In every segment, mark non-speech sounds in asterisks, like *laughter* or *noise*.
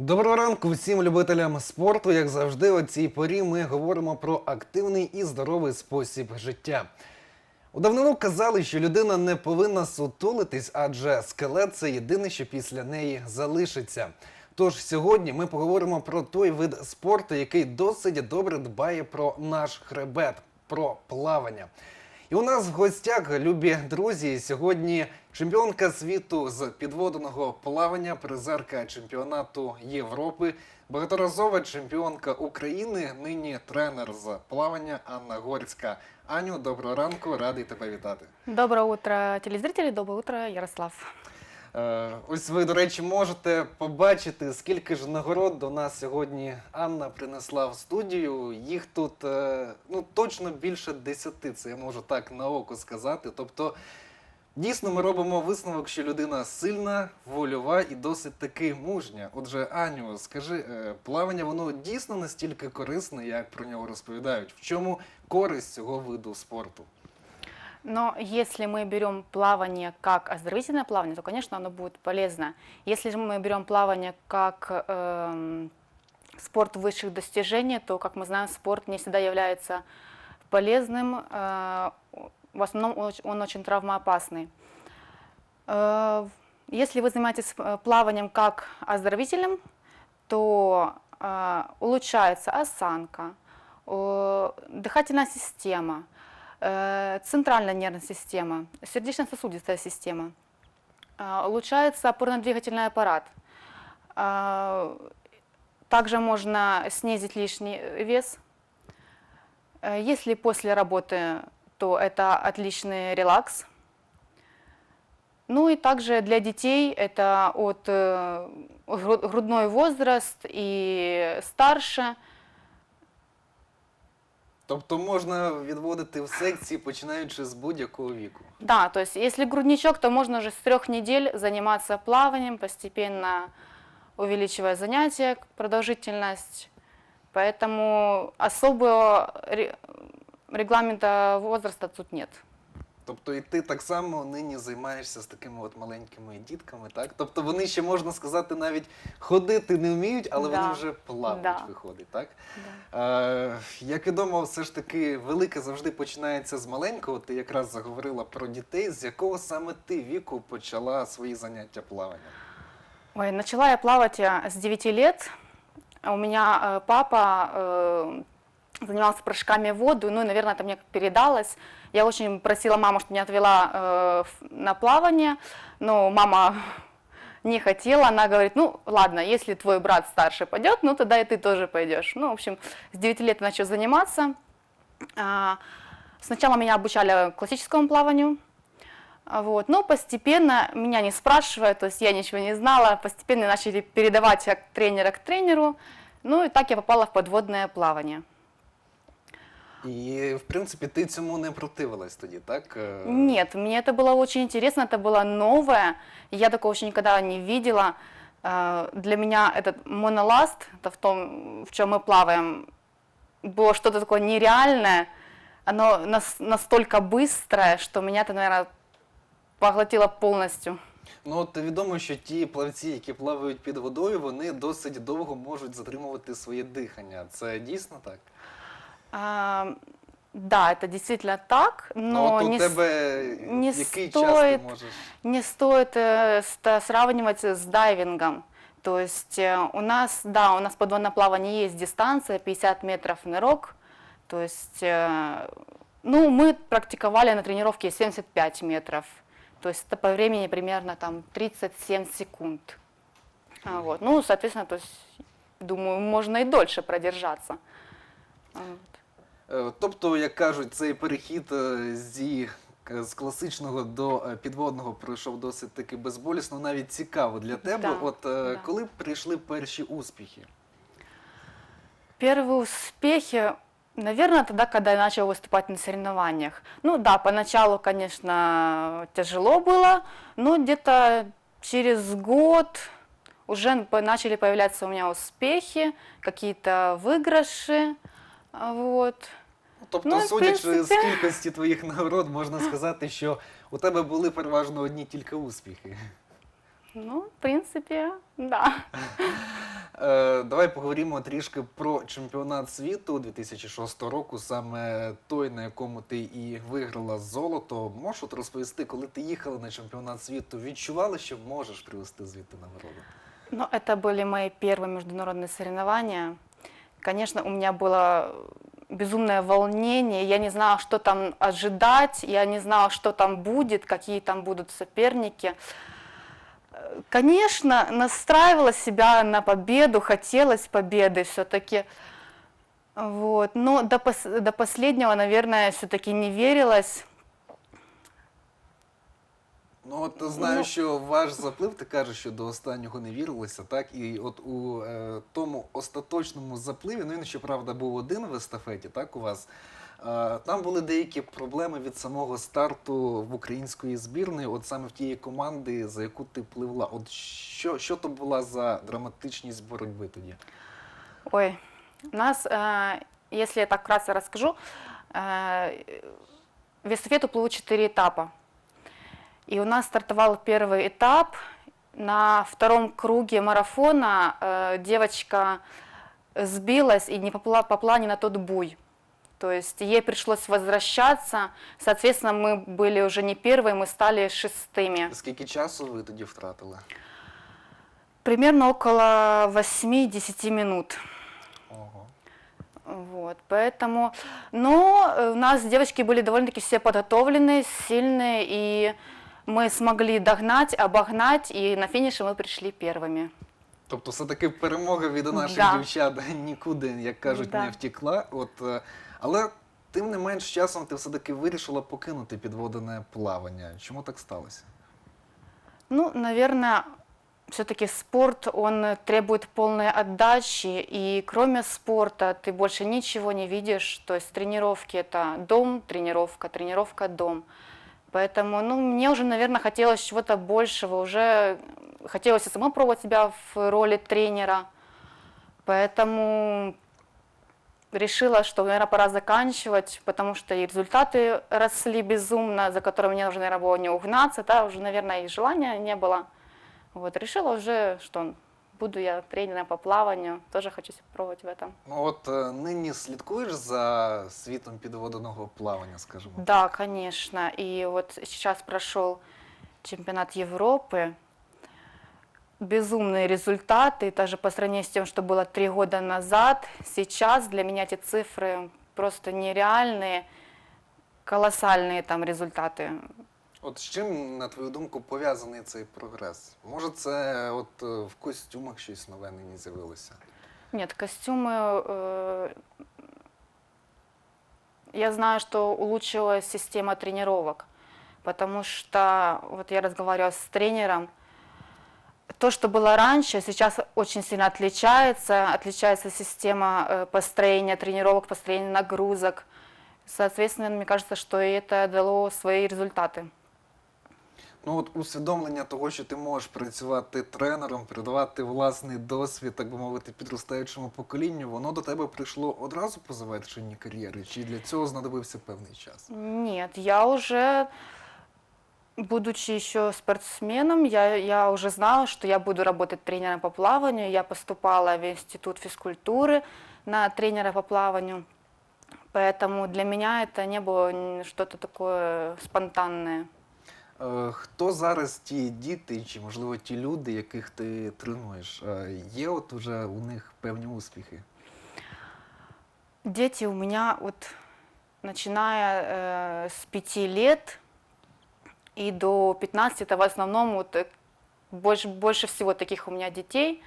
Доброго ранку всім любителям спорту. Як завжди, о цій порі ми говоримо про активний і здоровий спосіб життя. У давнину казали, що людина не повинна сутулитись, адже скелет це єдине, що після неї залишиться. Тож сьогодні ми поговоримо про той вид спорту, який досить добре дбає про наш хребет, про плавання. І у нас в гостях, любі друзі, сьогодні чемпіонка світу з підводного плавання, призерка чемпіонату Європи, багаторазова чемпіонка України, нині тренер з плавання Анна Горська. Аню, доброго ранку, радий тебе вітати. Доброе утро, телезрители, доброе утро, Ярослав. Е, Ось ви, до речі, можете побачити, скільки ж нагород до нас сьогодні Анна принесла в студію. Їх тут е, ну, точно більше десяти, це я можу так на око сказати. Тобто, дійсно, ми робимо висновок, що людина сильна, вольова і досить таки мужня. Отже, Аню, скажи, е, плавання воно дійсно настільки корисне, як про нього розповідають. В чому користь цього виду спорту? Но если мы берем плавание как оздоровительное плавание, то, конечно, оно будет полезно. Если же мы берем плавание как эм, спорт высших достижений, то, как мы знаем, спорт не всегда является полезным. э, в основном он, оч- он очень травмоопасный. Э, Если вы занимаетесь э, плаванием как оздоровительным, то э, улучшается осанка, э, дыхательная система, э, центральная нервная система, сердечно-сосудистая система, э, улучшается опорно-двигательный аппарат. Э, Также можно снизить лишний вес. Э, Если после работы, то это отличный релакс. Ну и также для детей это от э, гру- грудной возраст и старше. Тобто можна відводити в секції, починаючи з будь-якого віку. Да, то есть если грудничок, то можно уже с трех недель заниматься плаванием, постепенно увеличивая занятия, продолжительность. Поэтому особого ре- регламента возраста тут нет. Тобто і ти так само нині займаєшся з такими от маленькими дітками, так? Тобто вони ще можна сказати навіть ходити не вміють, але Да. вони вже плавають, Да. виходить, так? Е, як відомо, все ж таки велике завжди починається з маленького. Ти якраз заговорила про дітей. З якого саме ти віку почала свої заняття плаванням? Ой, начала я плавать я с 9 лет. У меня э, папа э, занимался прыжками в воду, ну и, наверное, это мне передалось. Я очень просила маму, чтобы меня отвела э, на плавание, но мама *laughs* не хотела. Она говорит, ну ладно, если твой брат старший пойдет, ну тогда и ты тоже пойдешь. Ну, в общем, с 9 лет начал заниматься. А, Сначала меня обучали классическому плаванию, Вот. Но постепенно, меня не спрашивая, то есть я ничего не знала, постепенно начали передавать от тренера к тренеру. Ну и так я попала в подводное плавание. І в принципі ти цьому не противилась тоді, так? Е, Нет, мне это было очень интересно, это было новое, я такого еще никогда не видела. Э, Для меня этот моноласт, это в том, в чем мы плаваем, было что-то такое нереальное, оно нас- настолько быстрое, что меня это, наверное, поглотило полностью. Ну от відомо, що ті плавці, які плавають під водою, вони досить довго можуть затримувати своє дихання. Це дійсно так? А, да, это действительно так, Ну, но у не, тебе не можеш? не стоит э, ста- сравнивать с дайвингом. То есть э, у нас, да, у нас подводное плавание есть дистанция 50 метров нырок. То есть, э, ну, мы практиковали на тренировке 75 метров. То есть это по времени примерно там 37 секунд. А, вот. Ну, соответственно, то есть, думаю, можно и дольше продержаться. А, вот. Е, Тобто, як кажуть, цей перехід е, зі к- з класичного до е, підводного пройшов досить таки безболісно, навіть цікаво для тебе. Да, От е, да. коли прийшли перші успіхи? Первые успехи, наверное, тогда, когда я начала выступать на соревнованиях. Ну да, поначалу, конечно, тяжело было, но где-то через год уже по- начали появляться у меня успехи, какие-то выигрыши. а, Вот. Тобто, Ну, в судячи з принципі. кількості твоїх нагород, можна сказати, *laughs* що у тебе були переважно одні тільки успіхи. Ну, в принципе, да. *laughs* давай поговоримо трішки про чемпіонат світу 2006 року, саме той, на якому ти і виграла золото. Можеш от розповісти, коли ти їхала на чемпіонат світу, відчувала, що можеш привезти звідти нагороду? Ну, это были мои первые международные соревнования. Конечно, у меня было безумное волнение, я не знала, что там ожидать, я не знала, что там будет, какие там будут соперники. Э, Конечно, настраивала себя на победу, хотелось победы все-таки. Вот. Но до, пос- до последнего, наверное, все-таки не верилось. Ну от знаю, Ну. що ваш заплив, ти кажеш, що до останнього не вірилося, так? І от у е, тому остаточному запливі, ну він щоправда був один в естафеті, так у вас. Е, там були деякі проблеми від самого старту в української збірної, от саме в тієї команди, за яку ти пливла. От що, що то була за драматичність боротьби тоді? Ой, у нас, э, если я так вкратце расскажу, э, в эстафету плывут четыре этапа. И у нас стартовал первый этап. На втором круге марафона э, девочка сбилась и не попала не на тот буй. То есть ей пришлось возвращаться. Соответственно, мы были уже не первые, мы стали шестыми. Скільки часу ви тоді втратили? Примерно около 8-10 минут. Ого. Вот, поэтому, но э, у нас девочки были довольно-таки все подготовленные, сильные, и мы смогли догнать, обогнать, и на финише мы пришли первыми. Тобто, все-таки перемога від наших Да. дівчат *laughs* нікуди, як кажуть, Да. не втекла. От, е, але тим не менш часом ти все-таки вирішила покинути підводне плавання. Чому так сталося? Ну, наверное, все-таки спорт, он требует полной отдачи, и кроме спорта ты больше ничего не видишь, то есть тренировки это дом, тренировка, тренировка, дом. Поэтому, ну, мне уже, наверное, хотелось чего-то большего, уже хотелось и самой пробовать себя в роли тренера, поэтому решила, что, наверное, пора заканчивать, потому что и результаты росли безумно, за которыми мне уже, наверное, было не угнаться, да, уже, наверное, и желания не было. Вот, решила уже, что буду я тренером по плаванию, тоже хочу себя пробовать в этом. Ну от е, нині слідкуєш за світом підводного плавання, скажімо. так? Да, конечно. И вот сейчас прошел чемпионат Европы. Безумные результаты, даже по сравнению с тем, что было три года назад. Сейчас для меня эти цифры просто нереальные, колоссальные там результаты. От з чим, на твою думку, пов'язаний цей прогрес? Може, це от в костюмах щось нове нині з'явилося? Нет, костюмы... э, я знаю, что улучшилась система тренировок, потому что вот я разговаривала с тренером, то, что было раньше, сейчас очень сильно отличается. Отличается система э, построения тренировок, построения нагрузок. Соответственно, мне кажется, что и это дало свои результаты. Ну от усвідомлення того, що ти можеш працювати тренером, передавати власний досвід, так би мовити, підростаючому поколінню, воно до тебе прийшло одразу по завершенні кар'єри, чи для цього знадобився певний час? Нет, я уже, будучи еще спортсменом, я, я уже знала, что я буду работать тренером по плаванию. Я поступала в институт физкультуры на тренера по плаванию. Поэтому для меня это не было н- что-то такое спонтанное. Е, Хто зараз ті діти, чи можливо ті люди, яких ти тренуєш? Е, Є от уже у них певні успіхи? Дети у меня вот, начиная э, с пяти лет и до 15, это в основном вот э, больше, больше всего таких у меня детей.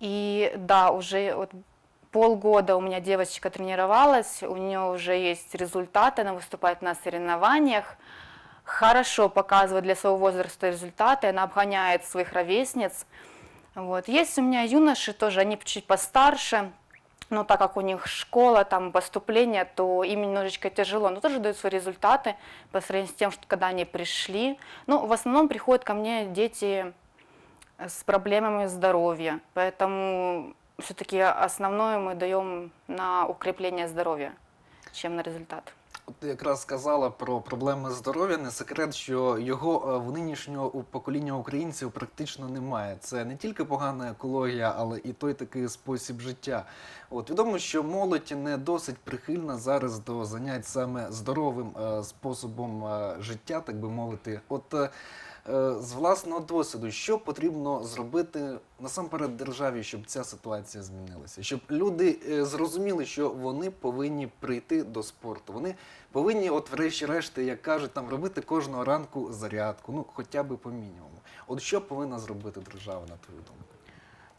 И да, уже вот полгода у меня девочка тренировалась, у нее уже есть результаты, она выступает на соревнованиях, хорошо показывает для своего возраста результаты, она обгоняет своих ровесниц. Вот. Есть у меня юноши тоже, они чуть постарше, но так как у них школа, там поступление, то им немножечко тяжело, но тоже дают свои результаты по сравнению с тем, что когда они пришли. Ну, в основном приходят ко мне дети с проблемами здоровья, поэтому все-таки основное мы даем на укрепление здоровья, чем на результат. Ти якраз сказала про проблеми здоров'я. Не секрет, що його е, в нинішнього покоління українців практично немає. Це не тільки погана екологія, але і той такий спосіб життя. От відомо, що молодь не досить прихильна зараз до занять саме здоровим е, способом е, життя, так би мовити. От з власного досвіду, що потрібно зробити насамперед державі, щоб ця ситуація змінилася, щоб люди е, зрозуміли, що вони повинні прийти до спорту. Вони повинні, от врешті-решти, як кажуть, там робити кожного ранку зарядку, ну хоча б по мінімуму. От що повинна зробити держава, на твою думку?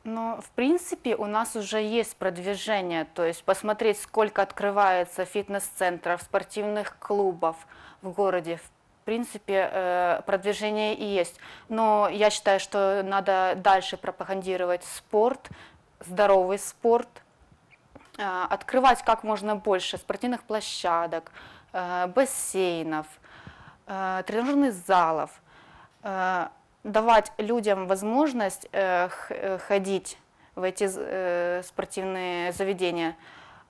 Но, в принципе, у нас уже есть продвижение, то есть посмотреть, сколько открывается фитнес-центров, спортивных клубов в городе В принципе, э, продвижение и есть. Но я считаю, что надо дальше пропагандировать спорт, здоровый спорт, э, открывать как можно больше спортивных площадок, э, бассейнов, э, тренажерных залов, э, давать людям возможность э, х- э, ходить в эти з- э, спортивные заведения.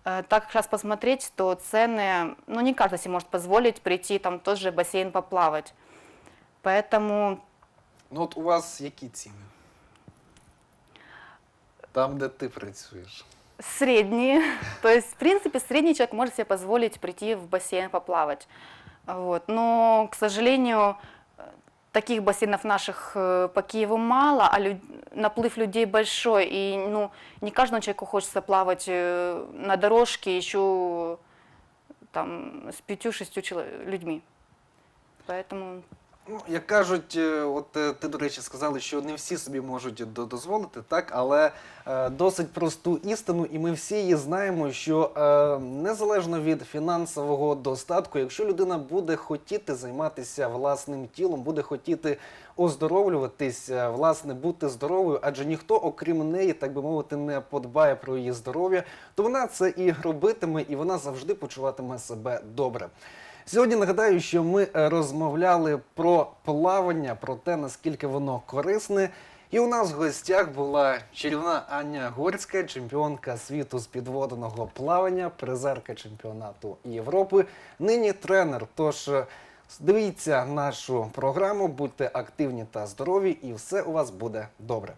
Э, Так сейчас посмотреть, то цены, ну не каждый себе может позволить прийти там в тот же бассейн поплавать. Поэтому Ну от у вас які ціни? Там, де ти працюєш. средние, *laughs* то есть в принципе средний человек может себе позволить прийти в бассейн поплавать. Вот. Но, к сожалению, э, таких бассейнов наших э, по Киеву мало, а люд- наплыв людей большой, и ну, не каждому человеку хочется плавать э, на дорожке еще там, с пятью-шестью чело- людьми. Поэтому Ну, як кажуть, е, от е, ти, до речі, сказали, що не всі собі можуть до- дозволити, так, але е, досить просту істину, і ми всі її знаємо, що е, незалежно від фінансового достатку, якщо людина буде хотіти займатися власним тілом, буде хотіти оздоровлюватись, е, власне, бути здоровою, адже ніхто, окрім неї, так би мовити, не подбає про її здоров'я, то вона це і робитиме, і вона завжди почуватиме себе добре. Сьогодні нагадаю, що ми е, розмовляли про плавання, про те, наскільки воно корисне. І у нас в гостях була чарівна Аня Горська, чемпіонка світу з підводного плавання, призерка чемпіонату Європи. Нині тренер. Тож е, дивіться нашу програму, будьте активні та здорові, і все у вас буде добре.